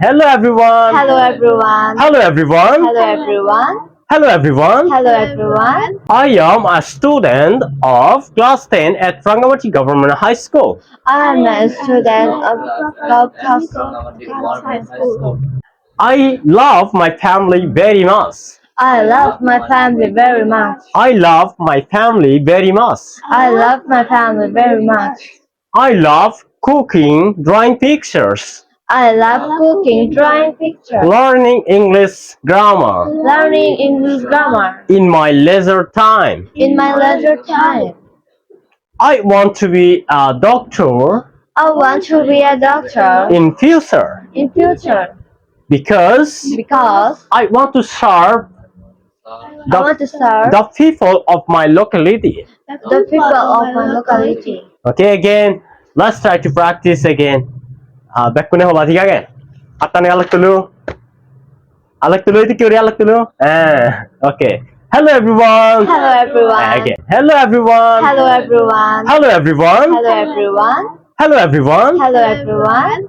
Hello everyone. Hello everyone. Hello everyone. Hello everyone. Hello everyone. Hello everyone. I am a student of class 10 at Rangamati Government High School. I am a student of Golkar High School. I love my family very much. I love my family very much. I love my family very much. I love my family very much. I love cooking, drawing pictures, I love cooking, drawing pictures, learning English grammar learning English grammar in my leisure time. in my leisure time. I want to be a doctor I want to be a doctor in future in future because because I want to serve I want to serve the people of my locality. the people of my locality. Okay, again, let's try to practice again. Uh, back ko na hula, tiga again. Atan nga alag tulo. Alag tulo ito kuri alag tulo. Ah, okay. Hello everyone. Hello Ah, everyone. Again. Hello everyone. Hello everyone. Hello everyone. Hello everyone. Hello everyone. Hello everyone.